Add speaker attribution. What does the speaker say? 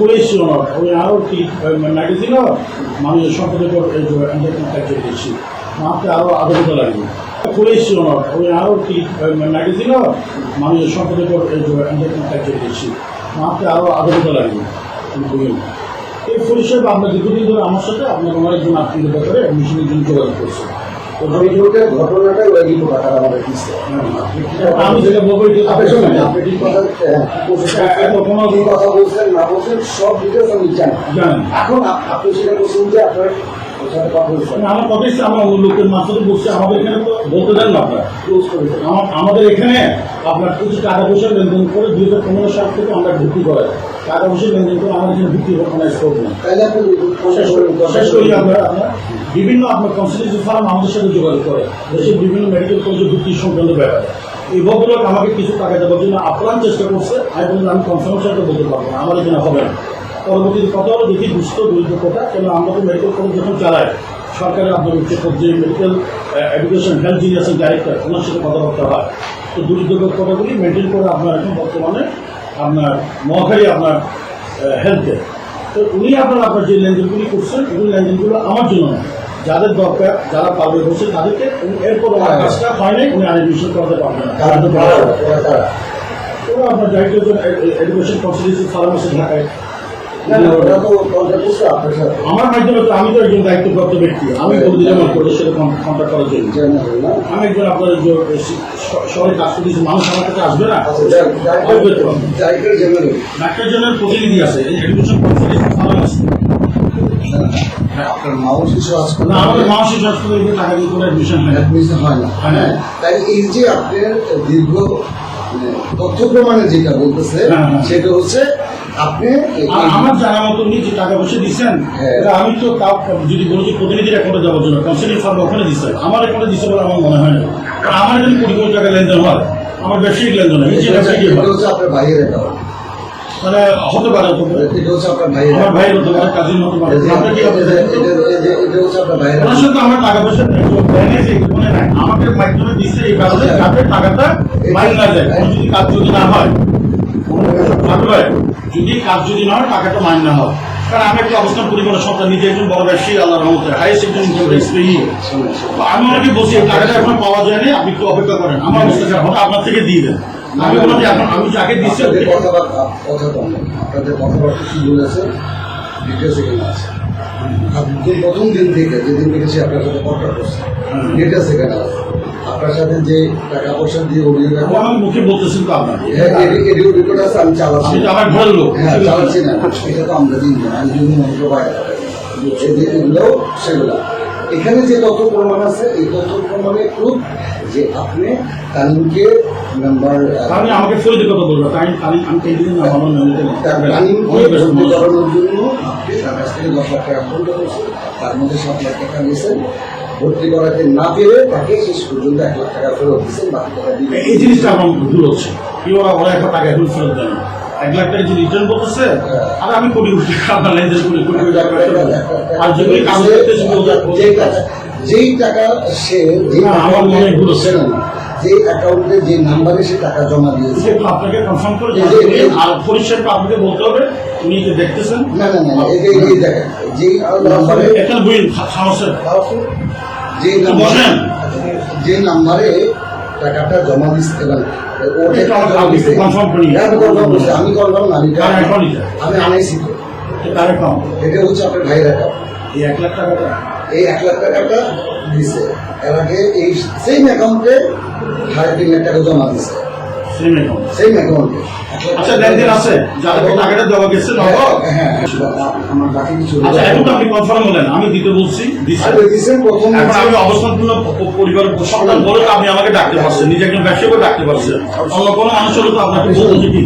Speaker 1: করেছিল না। ওই আরও কি ম্যাগাজিনও মানুষের সম্পদের কাজ দিয়েছি। মাকে আরও আধুনিকতা লাগবে করেছিল না। ওই আরও কি ম্যাগাজিনও মানুষের সম্পদের কাজ দিয়েছি। মাকে আরও আধুনিকতা লাগবে এই পরিষেব আমরা দীর্ঘদিন ধরে আমার সাথে, আপনার একজন আত্মীয় ব্যাপারে মিশনের জন্য যোগাযোগ করছি।
Speaker 2: অভিযোগের ঘটনাটা ওই কথা আমাদের দিচ্ছে
Speaker 1: আমি যেটা বলব
Speaker 2: আপনি
Speaker 1: আপনি
Speaker 2: শোনেন
Speaker 1: শোনেন
Speaker 2: আপনি ঠিক কথা হ্যাঁ,
Speaker 1: হ্যাঁ, এত কোনো-
Speaker 2: কি কথা বলছেন না বলছেন সব ডিটেলস আমি জানি।
Speaker 1: জানেন
Speaker 2: এখন আপনি সেটা বলছেন যে আপনার
Speaker 1: আমাদের এখানে তো দেন না আপনারা। আমাদের এখানে আপনার কিছু টাকা পয়সা লেনদেন করে দুই হাজার পনেরো সাল থেকে আমরা ভর্তি করে। টাকা পয়সা লেনদেন করে আমাদের এখানে ভিত্তি অর্গানাইজ করব। শেষ করি আমরা বিভিন্ন আপনার কনসালটেন্সি ফার্ম আমাদের সাথে যোগাযোগ করে। দেশের বিভিন্ন মেডিকেল কলেজে ভর্তি সংক্রান্ত ব্যাপারে। এই ভদ্রলোক আমাকে কিছু টাকা দেওয়ার জন্য আপ্রাণ চেষ্টা করছে। আমি বললাম আমি কনফার্ম বলতে পারব না। আমার এখানে হবে না। পরবর্তীতে কথা হলো দেখি দুস্থ দরিদ্র কোটা কেন আমরা তো মেডিকেল কলেজ যখন চালাই সরকারের আপনার উচ্চ পর্যায়ে মেডিকেল এডুকেশন হেলথ যিনি আছেন ডাইরেক্টর ওনার সাথে কথাবার্তা হয়। তো দরিদ্র কোটাগুলি মেনটেন করে আপনার এখন বর্তমানে আপনার মহাখালী আপনার হেলথে তো উনি আপনার আপনার যে লেনদেনগুলি করছেন ওই লেনদেনগুলো আমার জন্য না যাদের দরকার যারা পাবে হচ্ছে তাদেরকে এরপর কাজটা হয়। নাই উনি আইডেন্টিফিকেশন করাতে পারবেন না।
Speaker 2: তারা তো ওরা
Speaker 1: আপনার ডাইরেক্টর এডুকেশন কনসালটেন্সি ফার্ম আছে ঢাকায় আমার মাধ্যমে তো আমি তো একজন দায়িত্বপ্রাপ্ত ব্যক্তি আমি বলে দিলাম আমার কোর্টের কন্ট্যাক্ট করার জন্য। আমি একজন আপনার শহরে কাজ করতেছি মানুষ আমার কাছে আসবে না?
Speaker 2: আচ্ছা,
Speaker 1: ডাক্তার জনের প্রতিনিধি আছে এডুকেশন ফার্ম আছে।
Speaker 2: হ্যাঁ, আপনার
Speaker 1: হাসপাতালে টাকা দিয়ে কোনো অ্যাডমিশন হয় না।
Speaker 2: হয় না।
Speaker 1: হ্যাঁ।
Speaker 2: তাই এই যে আপনার দীর্ঘ মানে, তথ্য প্রমাণে যেটা বলতেছে
Speaker 1: হ্যাঁ, হ্যাঁ।
Speaker 2: সেটা হচ্ছে আপনি
Speaker 1: আমার জানা মতো উনি যে টাকা পয়সা দিচ্ছেন
Speaker 2: হ্যাঁ।
Speaker 1: আমি তো তাও যদি বলি যে প্রতিনিধির অ্যাকাউন্টে যাওয়ার জন্য কাউন্সিলিং ফার্ম ওখানে দিচ্ছে আমার অ্যাকাউন্টে দিচ্ছে বলে আমার মনে হয় না। আমার যদি কোটি কোটি টাকা লেনদেন হয়। আমার ব্যবসায়িক লেনদেন হয়। ব্যবসায়িক
Speaker 2: আপনার ভাইয়ের অ্যাকাউন্ট
Speaker 1: মানে হতে পারে
Speaker 2: এটা হচ্ছে আপনার
Speaker 1: আমার ভাই হতে পারে কাজিন হতে পারে আপনার কি
Speaker 2: এটা- হচ্ছে আপনার ভাইয়ের
Speaker 1: ওনার সাথে আমার টাকা পয়সা যে মনে নাই আমাকে মাধ্যমে দিচ্ছে এই কারণে
Speaker 2: আচ্ছা।
Speaker 1: যাতে টাকাটা মাইল না যায়। যদি কাজ যদি না হয় যদি কাজ যদি না হয়, টাকাটা না হয় কারণ আমি একটা অবস্থান পরিমাণের সন্তান নিজে একজন বড় ব্যবসায়ী আল্লাহ রহমতে। হাইয়েস্ট একজন
Speaker 2: শুনুন।
Speaker 1: আমি ওনাকে বলছি, টাকাটা এখন পাওয়া যায়নি, আপনি একটু অপেক্ষা করেন। আমার অবস্থা যখন আপনার থেকে দিয়ে দেন। আমি বললাম যে আমি যাকে দিচ্ছি
Speaker 2: আপনাদের কথাবার্তা না। কি বলেছে ডিটেলস এখানে আছে প্রথম দিন থেকে, যেদিন সে আপনার সাথে কন্ট্যাক্ট করছে ডিটেলস এখানে আছে। আপনার সাথে যে টাকা পয়সা দিয়ে অভিযোগ
Speaker 1: আমার মুখে বলতেছেন তো আপনার।
Speaker 2: এডিও রিপোর্ট আছে আমি চালাচ্ছি।
Speaker 1: আমার ঘরের লোক।
Speaker 2: হ্যাঁ চালাচ্ছি না। এটা তো আমরা দিন না। আমি যদি মন্ত্র পাই এগুলো সেগুলো। এখানে যে তথ্য প্রমাণ আছে এই তথ্য প্রমাণে প্রুফ যে আপনি তালিমকে নাম্বার
Speaker 1: তাহলে আমাকে ফরিদে কথা বলব। তাই আমি আমি এই দিন আমার
Speaker 2: তালিমকে
Speaker 1: অনেক বেশি
Speaker 2: ভর্তি
Speaker 1: মানুষ।
Speaker 2: করানোর জন্য আপনি তার কাছ থেকে দশ লাখ টাকা ফোন করেছেন। তার মধ্যে সাত লাখ টাকা নিয়েছেন। ভর্তি করাতে না পেরে তাকে শেষ পর্যন্ত এক লাখ টাকা ফেরত দিচ্ছেন বাকি টাকা দিবেন
Speaker 1: এই জিনিসটা আমার ভুল হচ্ছে। কি ওরা ওরা একটা টাকা এখন ফেরত দেন এক লাখ টাকা যে রিটার্ন করতেছে আর আমি কোটি কোটি টাকা করি কোটি কোটি টাকা আর যেগুলি কাজ করতেছে
Speaker 2: যেই টাকা সে যে
Speaker 1: না।
Speaker 2: যে অ্যাকাউন্টে যে নাম্বারে সে টাকা জমা দিয়েছে।
Speaker 1: আপনাকে কনফার্ম করে
Speaker 2: যে-।
Speaker 1: আর পরিষ্কার আপনাকে বলতে হবে উনি যে দেখতেছেন।
Speaker 2: না না না না, এই যে দেখেন যেই নাম্বারে
Speaker 1: এখানে বই সমস্যা
Speaker 2: যে নাম্বারে যে নাম্বারে টাকাটা জমা দিচ্ছে
Speaker 1: এটা করিয়ে।
Speaker 2: হ্যাঁ, আমি করলাম না আমি আনাইছি। এটা হচ্ছে আপনার ভাইয়ের অ্যাকাউন্ট
Speaker 1: এই এক লাখ টাকাটা।
Speaker 2: এই এক লাখ টাকাটা দিছে। এর আগে এই সেম অ্যাকাউন্টে সাড়ে তিন লাখ টাকা জমা দিছে।
Speaker 1: সেম অ্যাকাউন্টে আচ্ছা লেনদেন আছে। যাদেরকে টাকাটা দেওয়া গেছে
Speaker 2: হ্যাঁ আমার বাকি কিছু
Speaker 1: আচ্ছা এখন তো আপনি কনফার্ম হলেন আমি দিতে বলছি দিচ্ছি
Speaker 2: দিছেন প্রথম
Speaker 1: এখন আমি অবস্থানপূর্ণ পরিবার সন্তান বলে আপনি আমাকে ডাকতে পারছেন নিজে একজন ব্যবসা করে ডাকতে পারছেন। অন্য কোনো মানুষ হলে তো আপনাকে বলতে কি